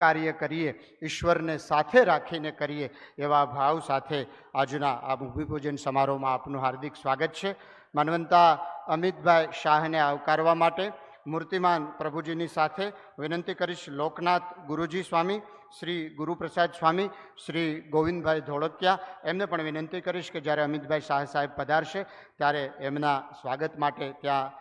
કાર્ય કરીએ, ઈશ્વરને સાથે રાખીને કરીએ એવા ભાવ સાથે આજના આ ભૂમિપૂજન સમારોહમાં આપનું હાર્દિક સ્વાગત છે. માનવંતા અમિતભાઈ શાહને આવકારવા માટે મૂર્તિમાન પ્રભુજીની સાથે વિનંતી કરીશ લોકનાથ ગુરુજી સ્વામી, શ્રી ગુરુપ્રસાદ સ્વામી, શ્રી ગોવિંદભાઈ ધોળકિયા. એમને પણ વિનંતી કરીશ કે જ્યારે અમિતભાઈ શાહ સાહેબ પધારશે, ત્યારે એમના સ્વાગત માટે ત્યાં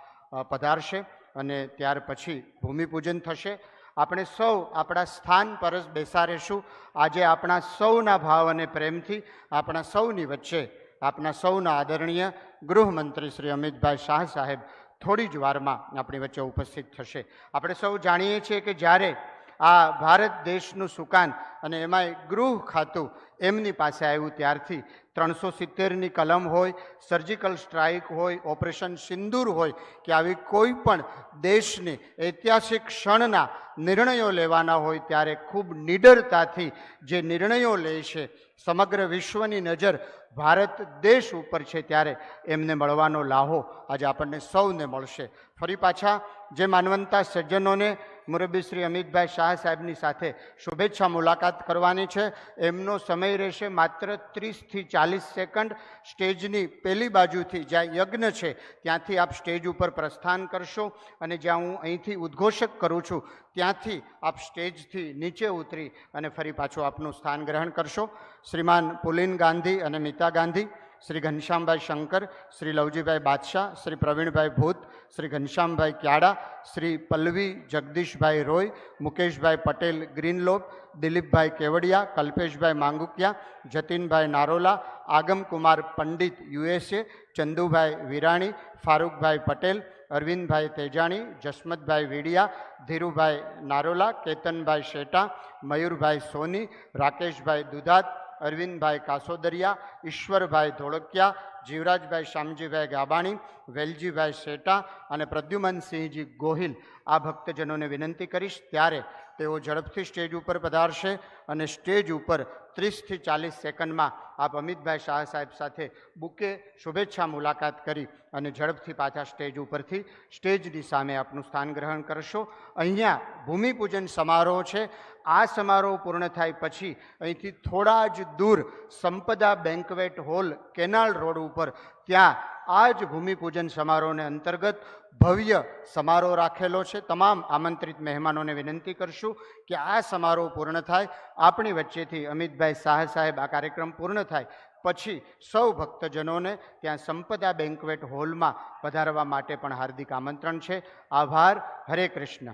પધારશે અને ત્યાર પછી ભૂમિપૂજન થશે. આપણે સૌ આપણા સ્થાન પર જ બેસા રહેશું આજે આપણા સૌના ભાવ અને પ્રેમથી આપણા સૌની વચ્ચે આપણા સૌના આદરણીય ગૃહમંત્રી શ્રી અમિતભાઈ શાહ સાહેબ થોડી જ વારમાં આપણી વચ્ચે ઉપસ્થિત થશે. આપણે સૌ જાણીએ છીએ કે જ્યારે આ ભારત દેશનું સુકાન અને એમાંય ગૃહ ખાતું એમની પાસે આવ્યું ત્યારથી. ત્રણસો સિત્તેરની કલમ હોય સર્જિકલ સ્ટ્રાઇક હોય ઓપરેશન સિંદૂર હોય, કે આવી કોઈ પણ દેશની ઐતિહાસિક ક્ષણના નિર્ણયો લેવાના હોય ત્યારે ખૂબ નિડરતાથી જે નિર્ણયો લે છે, સમગ્ર વિશ્વની નજર ભારત દેશ ઉપર છે ત્યારે એમને મળવાનો લાહો આજે આપણને સૌને મળશે. ફરી પાછા જે માનવંતા સજ્જનોને મુરબ્બી શ્રી અમિતભાઈ શાહ સાહેબની સાથે શુભેચ્છા મુલાકાત કરવાની છે. એમનો સમય રહેશે માત્ર ત્રીસથી ચાલીસ સેકન્ડ. સ્ટેજની પેલી બાજુથી જ્યાં યજ્ઞ છે, ત્યાંથી આપ સ્ટેજ ઉપર પ્રસ્થાન કરશો અને જ્યાં હું અહીંથી ઉદ્ઘોષક કરું છું, ત્યાંથી આપ સ્ટેજથી નીચે ઉતરી અને ફરી પાછું આપનું સ્થાન ગ્રહણ કરશો. શ્રીમાન પુલિન ગાંધી અને મિતા ગાંધી શ્રી ઘનશ્યામભાઈ શંકર, શ્રી લવજીભાઈ બાદશાહ, શ્રી પ્રવીણભાઈ ભૂત, શ્રી ઘનશ્યામભાઈ ક્યાડા, શ્રી પલ્લવી જગદીશભાઈ રોય, મુકેશભાઈ પટેલ ગ્રીનલોબ, દિલીપભાઈ કેવડિયા, કલ્પેશભાઈ માંગુકિયા, જતીનભાઈ નારોલા, આગમકુમાર પંડિત યુએસએ ચંદુભાઈ વિરાણી, ફારૂકભાઈ પટેલ, અરવિંદભાઈ તેજાણી, જસમતભાઈ વીડિયા, ધીરુભાઈ નારોલા, કેતનભાઈ શેટા, મયુરભાઈ સોની, રાકેશભાઈ દુધાત અરવિંદભાઈ કાસોદરિયા, ઈશ્વરભાઈ ધોળકિયા, જીવરાજભાઈ શામજીભાઈ ગાબાણી, વેલજીભાઈ શેટા અને પ્રદ્યુમનસિંહજી ગોહિલ. આ ભક્તજનોને વિનંતી કરીશ, ત્યારે તેઓ ઝડપથી સ્ટેજ ઉપર પધારશે અને સ્ટેજ ઉપર ત્રીસથી ચાલીસ સેકન્ડમાં આપ અમિતભાઈ શાહ સાહેબ સાથે બુકે શુભેચ્છા મુલાકાત કરી અને ઝડપથી પાછા સ્ટેજ ઉપરથી સ્ટેજની સામે આપનું સ્થાન ગ્રહણ કરશો. અહીંયા ભૂમિપૂજન સમારોહ છે. આ સમારોહ પૂર્ણ થાય પછી અહીંથી થોડા જ દૂર Sampada banquet hall canal road ઉપર ત્યાં આ જ ભૂમિપૂજન સમારોહને અંતર્ગત ભવ્ય સમારોહ રાખેલો છે. તમામ આમંત્રિત મહેમાનોને વિનંતી કરશું કે આ સમારોહ પૂર્ણ થાય. આપણી વચ્ચેથી અમિતભાઈ શાહ સાહેબ આ કાર્યક્રમ પૂર્ણ થાય. પછી સૌ ભક્તજનોને ત્યાં સંપદા બેન્કવેટ હોલમાં પધારવા માટે પણ હાર્દિક આમંત્રણ છે. આભાર. હરે કૃષ્ણ.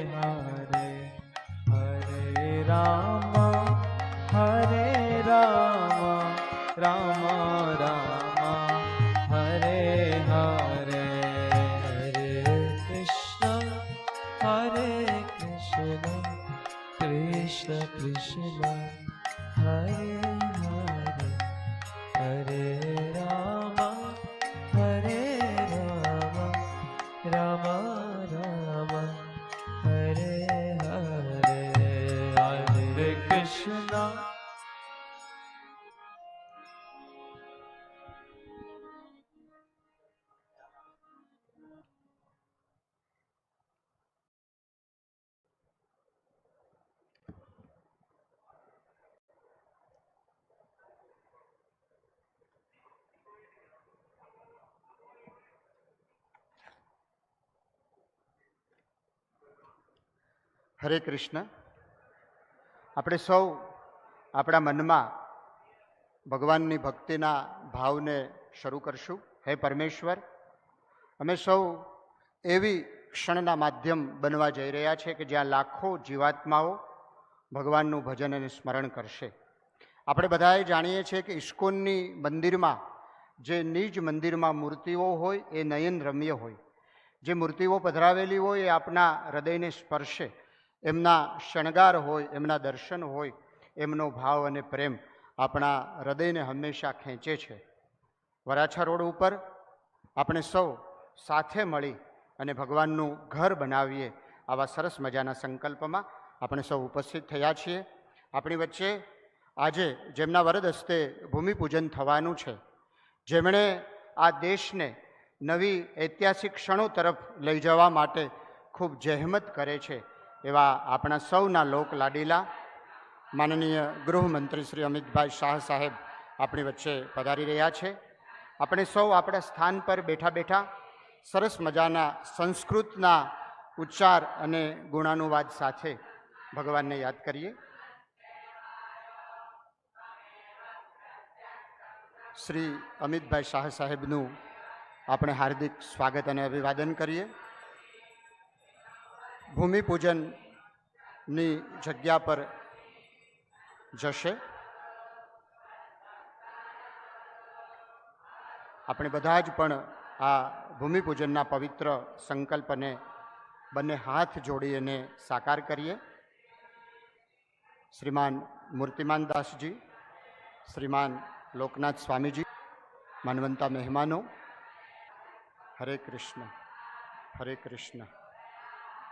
હરે કૃષ્ણ. આપણે સૌ આપણા મનમાં ભગવાનની ભક્તિના ભાવને શરૂ કરશું. હે પરમેશ્વર, અમે સૌ એવી ક્ષણના માધ્યમ બનવા જઈ રહ્યા છે કે જ્યાં લાખો જીવાત્માઓ ભગવાનનું ભજન અને સ્મરણ કરશે. આપણે બધાએ જાણીએ છીએ કે ઇસ્કોનની મંદિરમાં, જે નિજ મંદિરમાં મૂર્તિઓ હોય એ નયન રમ્ય હોય. જે મૂર્તિઓ પધરાવેલી હોય એ આપણા હૃદયને સ્પર્શે. એમના શણગાર હોય, એમના દર્શન હોય, એમનો ભાવ અને પ્રેમ આપણા હૃદયને હંમેશા ખેંચે છે. વરાછા રોડ ઉપર આપણે સૌ સાથે મળી અને ભગવાનનું ઘર બનાવીએ આવા સરસ મજાના સંકલ્પમાં આપણે સૌ ઉપસ્થિત થયા છીએ. આપણી વચ્ચે આજે જેમના વરદ હસ્તે ભૂમિપૂજન થવાનું છે, જેમણે આ દેશને નવી ઐતિહાસિક ક્ષણો તરફ લઈ જવા માટે ખૂબ જહેમત કરે છે. એવા આપણા સૌના લોક લાડીલા માનનીય ગૃહમંત્રી શ્રી અમિતભાઈ શાહ સાહેબ આપણી વચ્ચે પધારી રહ્યા છે. આપણે સૌ આપણા સ્થાન પર બેઠા બેઠા સરસ મજાના સંસ્કૃતના ઉચ્ચાર અને ગુણાનુવાદ સાથે ભગવાનને યાદ કરીએ. શ્રી અમિતભાઈ શાહ સાહેબનું આપણે હાર્દિક સ્વાગત અને અભિવાદન કરીએ. ભૂમિપૂજનની જગ્યા પર જશે. આપણે બધા જ પણ આ ભૂમિપૂજનના પવિત્ર સંકલ્પને બંને હાથ જોડી અને સાકાર કરીએ. શ્રીમાન મૂર્તિમાન દાસજી, શ્રીમાન લોકનાથ સ્વામીજી, માનવંતા મહેમાનો, હરે કૃષ્ણ હરે કૃષ્ણ.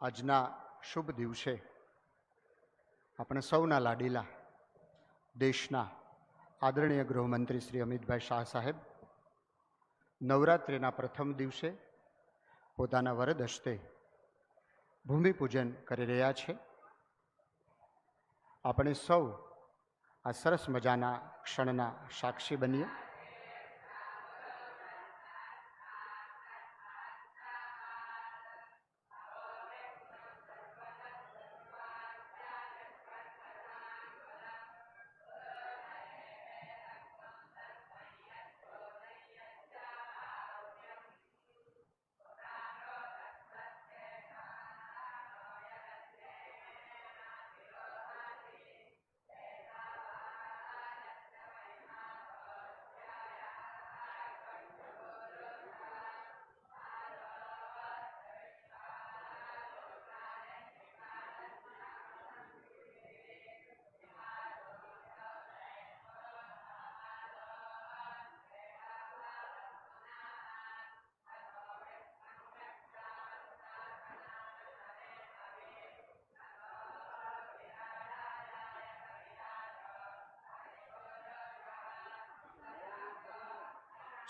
આજના શુભ દિવસે આપણે સૌના લાડીલા દેશના આદરણીય ગૃહમંત્રી શ્રી અમિતભાઈ શાહ સાહેબ નવરાત્રિના પ્રથમ દિવસે પોતાના વરદ હસ્તે ભૂમિપૂજન કરી રહ્યા છે. આપણે સૌ આ સરસ મજાના ક્ષણના સાક્ષી બનીએ.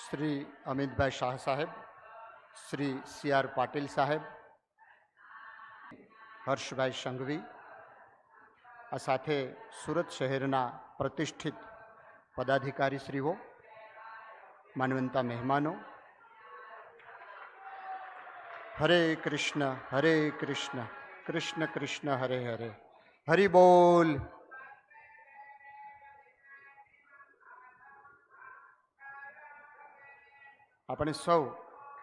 શ્રી અમિતભાઈ શાહ સાહેબ, શ્રી સી આર પાટીલ સાહેબ, હર્ષભાઈ સંઘવી, આ સાથે સુરત શહેરના પ્રતિષ્ઠિત પદાધિકારીશ્રીઓ, માનવંતા મહેમાનો, હરે કૃષ્ણ હરે કૃષ્ણ કૃષ્ણ કૃષ્ણ, હરે હરે, હરિ આપણે સૌ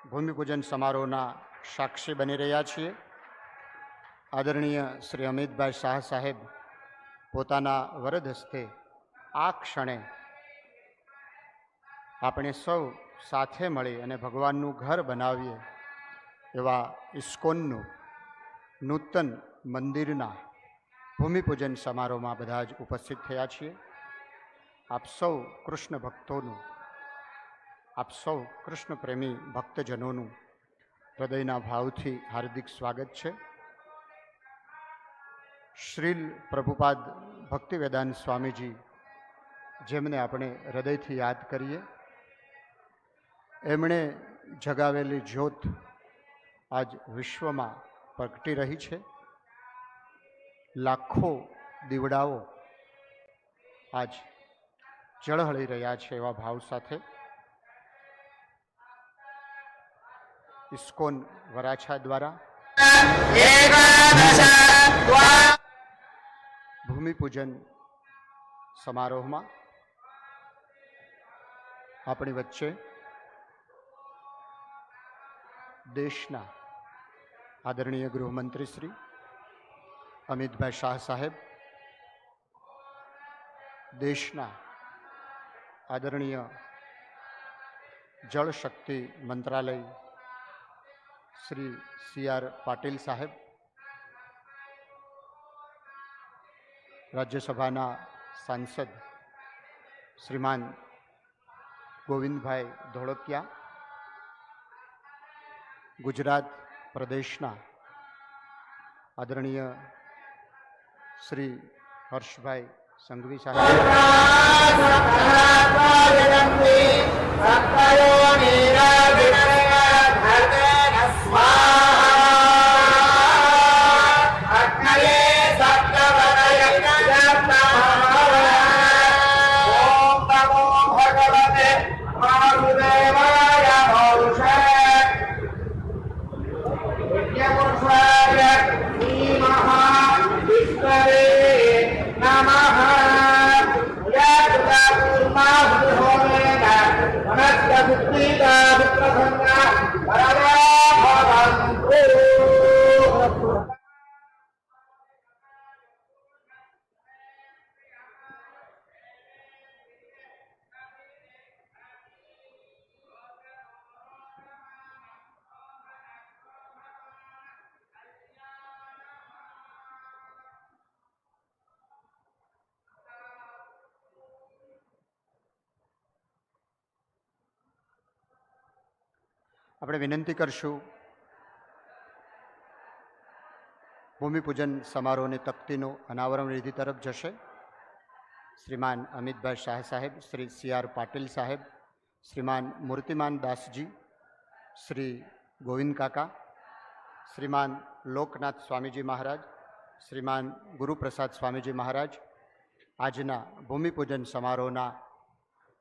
ભૂમિપૂજન સમારોહના સાક્ષી બની રહ્યા છીએ. આદરણીય શ્રી અમિતભાઈ શાહ સાહેબ પોતાના વરદ હસ્તે આ ક્ષણે આપણે સૌ સાથે મળી અને ભગવાનનું ઘર બનાવીએ એવા ઇસ્કોનનું નૂતન મંદિરના ભૂમિપૂજન સમારોહમાં બધા જ ઉપસ્થિત થયા છીએ. આપ સૌ કૃષ્ણ ભક્તોનું આપ સૌ કૃષ્ણ પ્રેમી ભક્તજનોનું હૃદયના ભાવથી હાર્દિક સ્વાગત છે. શ્રીલ પ્રભુપાદ ભક્તિવેદાંત સ્વામીજી, જેમને આપણે હૃદયથી યાદ કરીએ, એમણે જગાવેલી જ્યોત આજ વિશ્વમાં પ્રગટી રહી છે. લાખો દીવડાઓ આજ ઝળહળી રહ્યા છે એવા ભાવ સાથે. ઇસ્કોન વરાછા દ્વારા. ભૂમિપૂજન સમારોહમાં આપણી વચ્ચે દેશના આદરણીય ગૃહમંત્રી શ્રી અમિતભાઈ શાહ સાહેબ, દેશના આદરણીય જળ શક્તિ મંત્રાલય શ્રી સી આર પાટીલ સાહેબ રાજ્યસભાના સાંસદ શ્રીમાન ગોવિંદભાઈ ધોળકિયા ગુજરાત પ્રદેશના આદરણીય શ્રી હર્ષભાઈ સંઘવી સાહેબ આપણે વિનંતી કરશું. ભૂમિપૂજન સમારોહની તકતીનું અનાવરણ વિધિ તરફ જશે. શ્રીમાન અમિતભાઈ શાહ સાહેબ, શ્રી સી આર પાટીલ સાહેબ, શ્રીમાન મૂર્તિમાન દાસજી, શ્રી ગોવિંદ કાકા, શ્રીમાન લોકનાથ સ્વામીજી મહારાજ, શ્રીમાન ગુરુપ્રસાદ સ્વામીજી મહારાજ, આજના ભૂમિપૂજન સમારોહના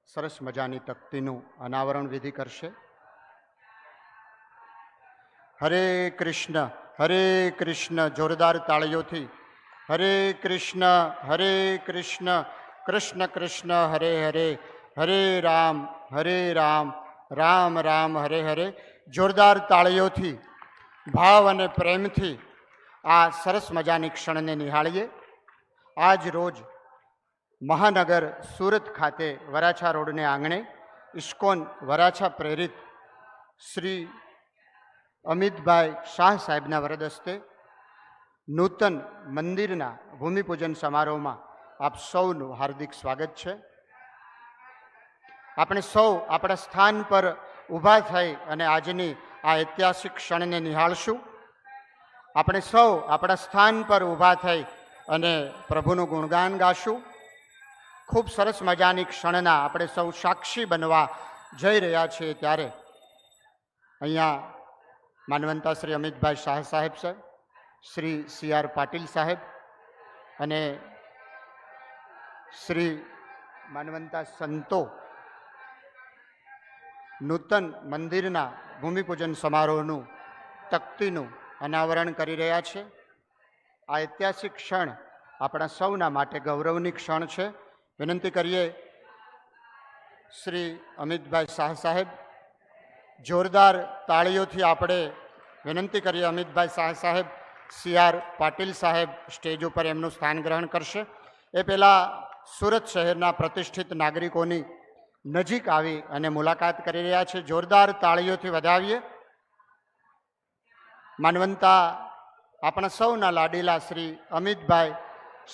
સરસ મજાની તકતીનું અનાવરણ વિધિ કરશે. હરે કૃષ્ણ હરે કૃષ્ણ, જોરદાર તાળીઓથી. હરે કૃષ્ણ હરે કૃષ્ણ કૃષ્ણ કૃષ્ણ, હરે હરે હરે રામ હરે રામ રામ રામ, હરે હરે. જોરદાર તાળીઓથી, ભાવ અને પ્રેમથી આ સરસ મજાની ક્ષણને નિહાળીએ. આજ રોજ મહાનગર સુરત ખાતે વરાછા રોડને આંગણે ઇસ્કોન વરાછા પ્રેરિત શ્રી અમિતભાઈ શાહ સાહેબના વરદ હસ્તે નૂતન મંદિરના ભૂમિપૂજન સમારોહમાં આપ સૌનું હાર્દિક સ્વાગત છે. આપણે સૌ આપણા સ્થાન પર ઊભા થઈ અને આજની આ ઐતિહાસિક ક્ષણને નિહાળશું. આપણે સૌ આપણા સ્થાન પર ઊભા થઈ અને પ્રભુનું ગુણગાન ગાશું. ખૂબ સરસ મજાની ક્ષણના આપણે સૌ સાક્ષી બનવા જઈ રહ્યા છીએ ત્યારે. અહીંયા માનવંતા શ્રી અમિતભાઈ શાહ સાહેબ સાહેબ શ્રી સી આર પાટીલ સાહેબ અને શ્રી માનવંતા સંતો નૂતન મંદિરના ભૂમિપૂજન સમારોહનું તકતીનું અનાવરણ કરી રહ્યા છે. આ ઐતિહાસિક ક્ષણ આપણા સૌના માટે ગૌરવની ક્ષણ છે. વિનંતી કરીએ શ્રી અમિતભાઈ શાહ સાહેબ જોરદાર તાળીઓથી આપણે વિનંતી કરીએ અમિતભાઈ શાહ સાહેબ સી આર પાટીલ સાહેબ સ્ટેજ ઉપર એમનું સ્થાન ગ્રહણ કરશે. એ પહેલાં સુરત શહેરના પ્રતિષ્ઠિત નાગરિકોની નજીક આવી અને મુલાકાત કરી રહ્યા છે. જોરદાર તાળીઓથી વધાવીએ. માનવંતા, આપણા સૌના લાડીલા શ્રી અમિતભાઈ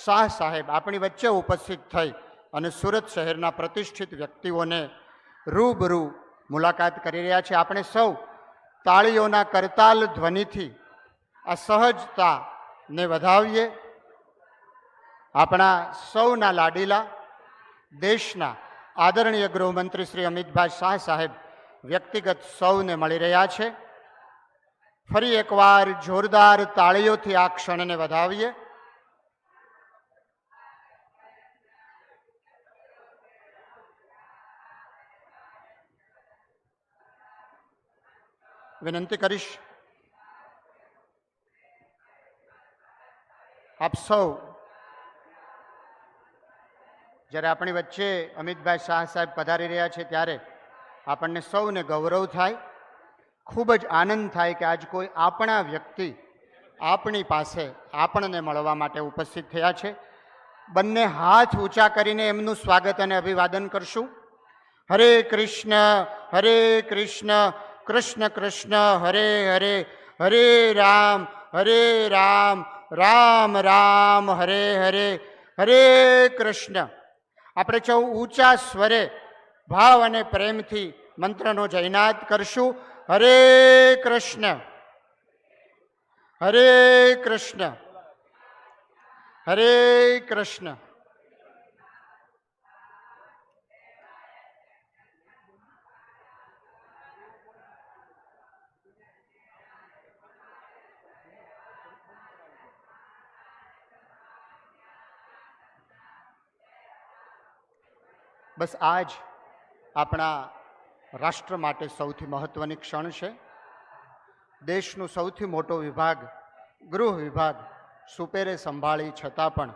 શાહ સાહેબ આપણી વચ્ચે ઉપસ્થિત થઈ અને સુરત શહેરના પ્રતિષ્ઠિત વ્યક્તિઓને રૂબરૂ મુલાકાત કરી રહ્યા છે. આપણે સૌ તાળીઓના કરતાલ ધ્વનિથી આ સહજતાને વધાવીએ. આપણા સૌના લાડીલા દેશના આદરણીય ગૃહમંત્રી શ્રી અમિતભાઈ શાહ સાહેબ વ્યક્તિગત સૌને મળી રહ્યા છે. ફરી એકવાર જોરદાર તાળીઓથી આ ક્ષણને વધાવીએ. વિનંતી કરીશ આપ સૌ જ્યારે આપણી વચ્ચે અમિતભાઈ શાહ સાહેબ પધારી રહ્યા છે ત્યારે આપણને સૌને ગૌરવ થાય ખૂબ જ આનંદ થાય કે આજ કોઈ આપણા વ્યક્તિ આપણી પાસે આપણને મળવા માટે ઉપસ્થિત થયા છે બંને હાથ ઊંચા કરીને એમનું સ્વાગત અને અભિવાદન કરશું હરે કૃષ્ણ હરે કૃષ્ણ કૃષ્ણ કૃષ્ણ, હરે હરે હરે રામ હરે રામ રામ રામ, હરે હરે હરે કૃષ્ણ. આપણે સૌ ઊંચા સ્વરે ભાવ અને પ્રેમથી મંત્રનો જયનાદ કરશું. હરે કૃષ્ણ હરે કૃષ્ણ હરે કૃષ્ણ. બસ આ જ આપણા રાષ્ટ્ર માટે સૌથી મહત્ત્વની ક્ષણ છે. દેશનો સૌથી મોટો વિભાગ, ગૃહ વિભાગ સુપેરે સંભાળી છતાં પણ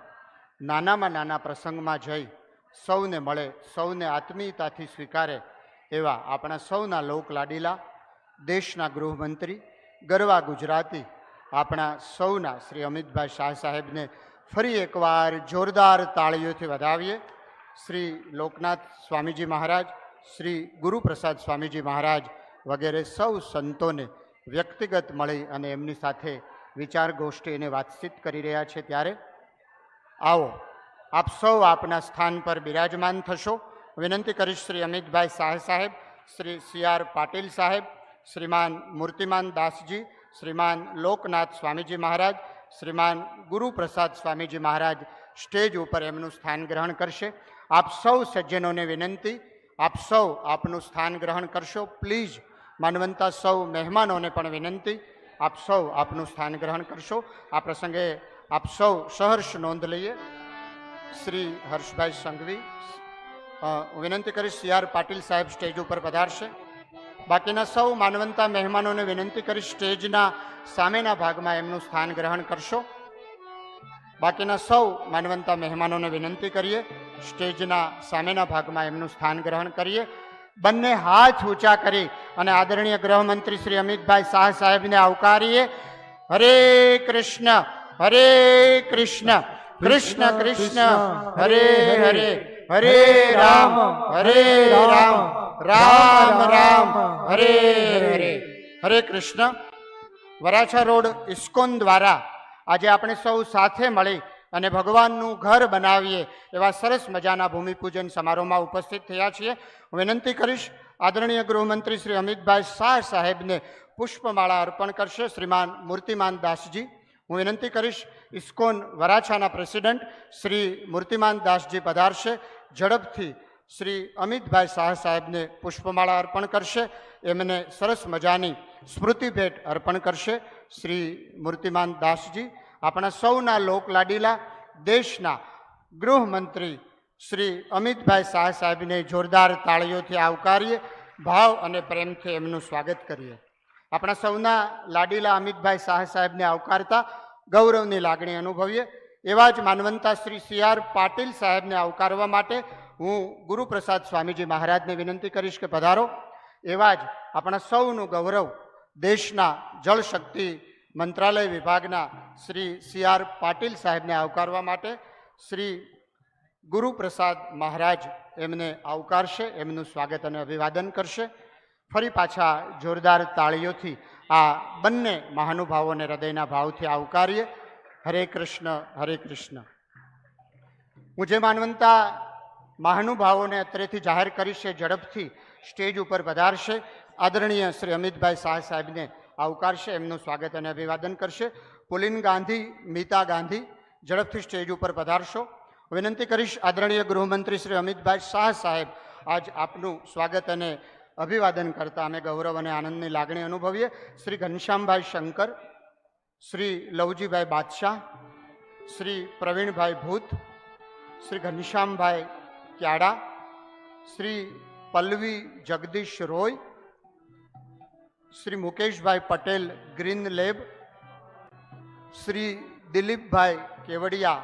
નાનામાં નાના પ્રસંગમાં જઈ સૌને મળે, સૌને આત્મીયતાથી સ્વીકારે એવા આપણા સૌના લોકલાડીલા દેશના ગૃહમંત્રી, ગરવા ગુજરાતી આપણા સૌના શ્રી અમિતભાઈ શાહ સાહેબને ફરી એકવાર જોરદાર તાળીઓથી વધાવીએ. શ્રી લોકનાથ સ્વામીજી મહારાજ, શ્રી ગુરુપ્રસાદ સ્વામીજી મહારાજ વગેરે સૌ સંતોને વ્યક્તિગત મળી અને એમની સાથે વિચાર ગોષ્ઠી અને વાતચીત કરી રહ્યા છે ત્યારે. આવો, આપ સૌ આપના સ્થાન પર બિરાજમાન થશો. વિનંતી કરીશ શ્રી અમિતભાઈ શાહ સાહેબ, શ્રી સી આર પાટીલ સાહેબ, શ્રીમાન મૂર્તિમાન દાસજી, શ્રીમાન લોકનાથ સ્વામીજી મહારાજ, શ્રીમાન ગુરુપ્રસાદ સ્વામીજી મહારાજ સ્ટેજ ઉપર એમનું સ્થાન ગ્રહણ કરશે. આપ સૌ સજ્જનોને વિનંતી, આપ સૌ આપનું સ્થાન ગ્રહણ કરશો. પ્લીઝ માનવંતા સૌ મહેમાનોને પણ વિનંતી, આપ સૌ આપનું સ્થાન ગ્રહણ કરશો. આ પ્રસંગે આપ સૌ સહર્ષ નોંધ લઈએ. શ્રી હર્ષભાઈ સંઘવી વિનંતી કરીશ સી આર પાટીલ સાહેબ સ્ટેજ ઉપર પધારશે. બાકીના સૌ માનવંતા મહેમાનોને વિનંતી કરીશ સ્ટેજના સામેના ભાગમાં એમનું સ્થાન ગ્રહણ કરશો. બાકીના સૌ માનવંતા મહેમાનોને વિનંતી કરીએ. સ્ટેજના સામેના ભાગમાં એમનું સ્થાન ગ્રહણ કરીએ. બંને હાથ ઊંચા કરી અને આદરણીય ગૃહમંત્રી શ્રી અમિતભાઈ શાહ સાહેબને આવકારીએ. હરે કૃષ્ણ હરે કૃષ્ણ કૃષ્ણ કૃષ્ણ હરે હરે હરે. રામ હરે રામ રામ રામ હરે હરે. હરે કૃષ્ણ. વરાછા રોડ ઇસ્કોન દ્વારા આજે આપણે સૌ સાથે મળી અને ભગવાનનું ઘર બનાવીએ એવા સરસ મજાના ભૂમિપૂજન સમારોહમાં ઉપસ્થિત થયા છીએ. હું વિનંતી કરીશ, આદરણીય ગૃહમંત્રી શ્રી અમિતભાઈ શાહ સાહેબને પુષ્પમાળા અર્પણ કરશે શ્રીમાન મૂર્તિમાન દાસજી. હું વિનંતી કરીશ, ઇસ્કોન વરાછાના પ્રેસિડેન્ટ શ્રી મૂર્તિમાન દાસજી પધારશે. ઝડપથી શ્રી અમિતભાઈ શાહ સાહેબને પુષ્પમાળા અર્પણ કરશે. એમને સરસ મજાની સ્મૃતિ ભેટ અર્પણ કરશે શ્રી મૂર્તિમાન દાસજી. આપણા સૌના લોક લાડીલા દેશના ગૃહમંત્રી શ્રી અમિતભાઈ શાહ સાહેબને જોરદાર તાળીઓથી આવકારીએ, ભાવ અને પ્રેમથી એમનું સ્વાગત કરીએ. આપણા સૌના લાડીલા અમિતભાઈ શાહ સાહેબને આવકારતા ગૌરવની લાગણી અનુભવીએ. એવા જ માનવંતા શ્રી સી આર પાટીલ સાહેબને આવકારવા માટે હું ગુરુપ્રસાદ સ્વામીજી મહારાજને વિનંતી કરીશ કે પધારો. એવા જ આપણા સૌનું ગૌરવ દેશના જળશક્તિ મંત્રાલય વિભાગના શ્રી સી આર પાટીલ સાહેબને આવકારવા માટે શ્રી ગુરુપ્રસાદ મહારાજ એમને આવકારશે, એમનું સ્વાગત અને અભિવાદન કરશે. ફરી પાછા જોરદાર તાળીઓથી આ બંને મહાનુભાવોને હૃદયના ભાવથી આવકારીએ. હરે કૃષ્ણ હરે કૃષ્ણ. હું જે માનવંતા મહાનુભાવોને અત્રેથી જાહેર કરીશ ઝડપથી સ્ટેજ ઉપર પધારશે. આદરણીય શ્રી અમિતભાઈ શાહ સાહેબને આવકારશે, એમનું સ્વાગત અને અભિવાદન કરશે. પુલિન ગાંધી, મીતા ગાંધી, ઝડપથી સ્ટેજ ઉપર પધારશો. વિનંતી કરીશ આદરણીય ગૃહમંત્રી શ્રી અમિતભાઈ શાહ સાહેબ, આજ આપનું સ્વાગત અને અભિવાદન કરતા અમે ગૌરવ અને આનંદની લાગણી અનુભવીએ. Shri Ghanshyambhai Shankar, Shri Lavjibhai Badshah, Shri Pravinbhai Bhut, Shri Ghanshyambhai Kyada, Shri Pallavi Jagdish Roy Shri Mukeshbhai Patel Green Lab Shri Dilipbhai Kevadia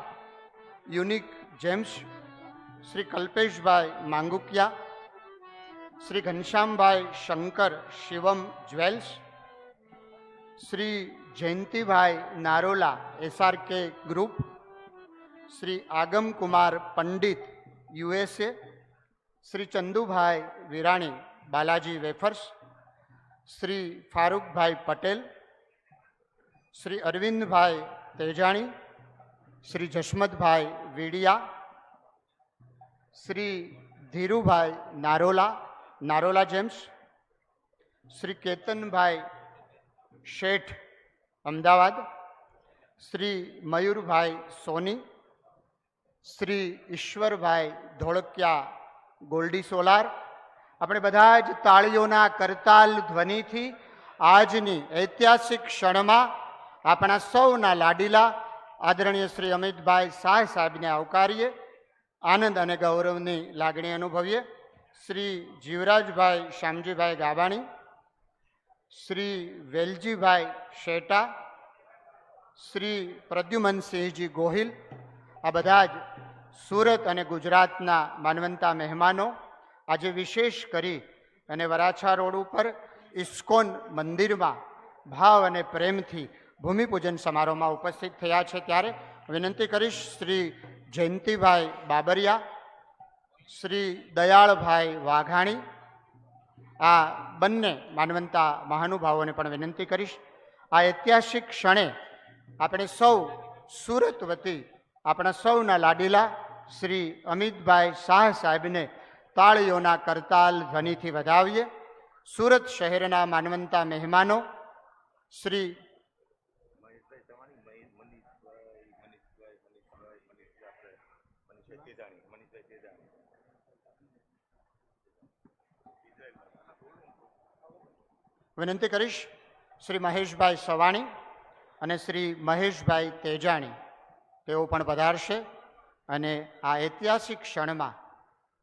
Unique Gems Shri Kalpeshbhai Mangukiya Shri Ghanshyambhai Shankar Shivam Jewels Shri Jayantibhai Narola SRK Group Shri Agamkumar Pandit USA Shri Chandubhai Virani Balaji Wafers Shri Farukbhai Patel, Shri Arvindbhai Tejani, Shri Jashmatbhai Vidiya, Shri Dhirubhai Narola Narola Gems, Shri Ketanbhai Sheth, Ahmedabad, Shri Mayurbhai Soni, Shri Ishwarbhai Dholakia Goldi Solar આપણે બધા જ તાળીઓના કરતાલ ધ્વનિથી આજની ઐતિહાસિક ક્ષણમાં આપણા સૌના લાડીલા આદરણીય શ્રી અમિતભાઈ શાહ સાહેબને આવકારીએ, આનંદ અને ગૌરવની લાગણી અનુભવીએ. શ્રી જીવરાજભાઈ શ્યામજીભાઈ ગાબાણી, શ્રી વેલજીભાઈ શેટા, શ્રી પ્રદ્યુમનસિંહજી ગોહિલ, આ બધા જ સુરત અને ગુજરાતના માનવંતા મહેમાનો આજે વિશેષ કરી અને વરાછા રોડ ઉપર ઇસ્કોન મંદિરમાં ભાવ અને પ્રેમથી ભૂમિપૂજન સમારોહમાં ઉપસ્થિત થયા છે. ત્યારે વિનંતી કરીશ શ્રી જયંતિભાઈ બાબરિયા, શ્રી દયાળભાઈ વાઘાણી, આ બંને માનવંતા મહાનુભાવોને પણ વિનંતી કરીશ. આ ઐતિહાસિક ક્ષણે આપણે સૌ સુરત વતી આપણા સૌના લાડીલા શ્રી અમિતભાઈ શાહ સાહેબને તાળીઓના કરતાલ ધ્વનિથી વધાવીએ. સુરત શહેરના માનવંતા મહેમાનો, શ્રી વિનંતી કરીશ, શ્રી મહેશભાઈ સવાણી અને શ્રી મહેશભાઈ તેજાણી. તેઓ પણ પધારશે અને આ ઐતિહાસિક ક્ષણમાં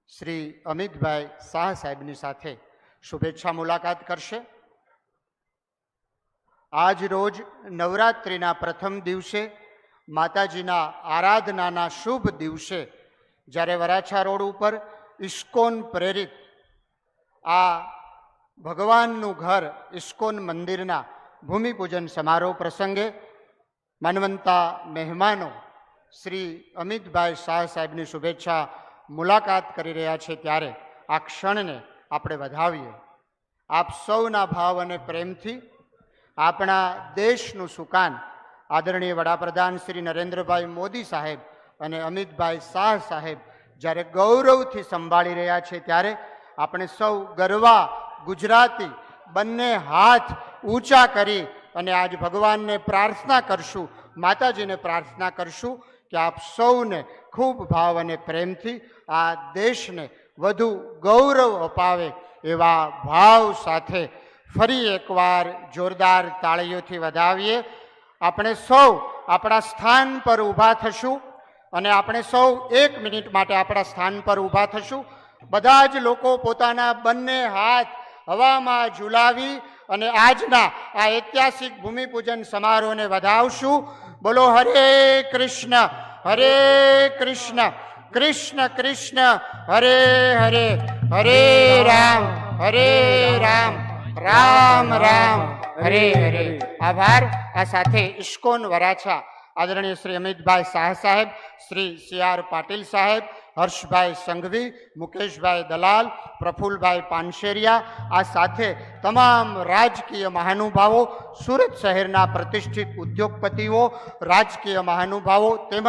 શ્રી અમિતભાઈ શાહ સાહેબની સાથે શુભેચ્છા મુલાકાત કરશે. આજ રોજ નવરાત્રિના પ્રથમ દિવસે માતાજીના આરાધનાના શુભ દિવસે જ્યારે વરાછા રોડ ઉપર ઇસ્કોન પ્રેરિત આ ભગવાનનું ઘર ઇસ્કોન મંદિરના ભૂમિપૂજન સમારોહ પ્રસંગે માનવંતા મહેમાનો શ્રી અમિતભાઈ શાહ સાહેબની શુભેચ્છા મુલાકાત કરી રહ્યા છે ત્યારે આ ક્ષણને આપણે વધાવીએ. આપ સૌના ભાવ અને પ્રેમથી આપણા દેશનું સુકાન આદરણીય વડાપ્રધાન શ્રી નરેન્દ્રભાઈ મોદી સાહેબ અને અમિતભાઈ શાહ સાહેબ જ્યારે ગૌરવથી સંભાળી રહ્યા છે ત્યારે આપણે સૌ ગરવા ગુજરાતી બંને હાથ ઊંચા કરી અને આજ ભગવાનને પ્રાર્થના કરશું, માતાજીને પ્રાર્થના કરશું. કે આપ સૌને ખૂબ ભાવ અને પ્રેમથી આ દેશને વધુ ગૌરવ અપાવે એવા ભાવ સાથે ફરી એકવાર જોરદાર તાળીઓથી વધાવીએ. આપણે સૌ આપણા સ્થાન પર ઊભા થશું અને આપણે સૌ એક મિનિટ માટે આપણા સ્થાન પર ઊભા થશું. બધા જ લોકો પોતાના બંને હાથ હવામાં ઝુલાવી અને આજના આ ઐતિહાસિક ભૂમિપૂજન સમારોહને વધાવશું. બોલો હરે કૃષ્ણ હરે કૃષ્ણ કૃષ્ણ કૃષ્ણ, હરે હરે હરે રામ હરે રામ રામ રામ, હરે હરે. આભાર. આ સાથે ઇસ્કોન વરાછા આદરણીય શ્રી અમિતભાઈ શાહ સાહેબ, શ્રી સી આર પાટીલ સાહેબ હર્ષભાઈ સંઘવી, મુકેશભાઈ દલાલ, પ્રફુલભાઈ પાનશેરિયા, આ સાથે તમામ રાજકીય મહાનુભાવો, સુરત શહેરના પ્રતિષ્ઠિત ઉદ્યોગપતિઓ, રાજકીય મહાનુભાવો તેમજ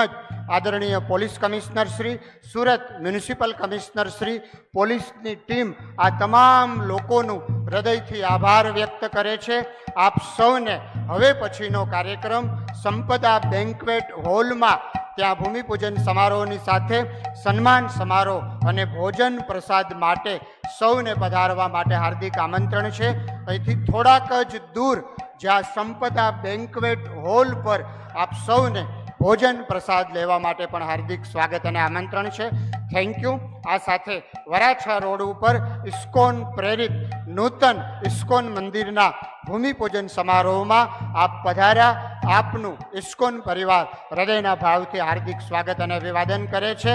આદરણીય police commissioner Shri, Surat municipal commissioner Shri, પોલીસની ટીમ આ તમામ લોકોનું હૃદયથી આભાર વ્યક્ત કરે છે. આપ સૌને હવે પછીનો કાર્યક્રમ સંપદા બેન્કવેટ હોલમાં ત્યાં ભૂમિપૂજન સમારોહની સાથે સન્માન સમારોહ અને ભોજન પ્રસાદ માટે સૌને પધારવા માટે હાર્દિક આમંત્રણ છે. અહીંથી થોડાક જ દૂર જ્યાં સંપદા બેન્કવેટ હોલ પર આપ સૌને ભોજન પ્રસાદ લેવા માટે પણ હાર્દિક સ્વાગત અને આમંત્રણ છે. Thank you. આ સાથે વરાછા રોડ ઉપર ઇસ્કોન પ્રેરિત નૂતન ઇસ્કોન મંદિરના ભૂમિપૂજન સમારોહમાં આપ પધાર્યા. આપનું ઇસ્કોન પરિવાર હૃદયના ભાવથી હાર્દિક સ્વાગત અને અભિવાદન કરે છે.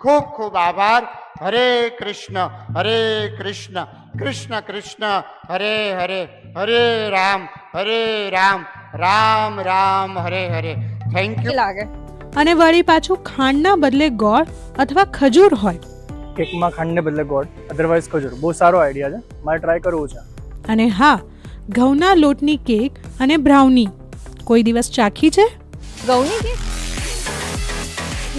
ખૂબ ખૂબ આભાર. હરે કૃષ્ણ હરે કૃષ્ણ કૃષ્ણ કૃષ્ણ, હરે હરે હરે રામ હરે રામ રામ રામ, હરે હરે. થેન્ક યુ લાગે. અને વળી પાછું ખાંડના બદલે ગોળ અથવા ખજૂર હોય. કેકમાં ખાંડને બદલે ગોળ. અધરવાઇઝ ખજૂર. બહુ સારો આઈડિયા છે. મારે ટ્રાય કરવું છે. અને હા ઘઉંના લોટની કેક અને બ્રાઉની કોઈ દિવસ ચાખી છે? ઘઉંની કેક?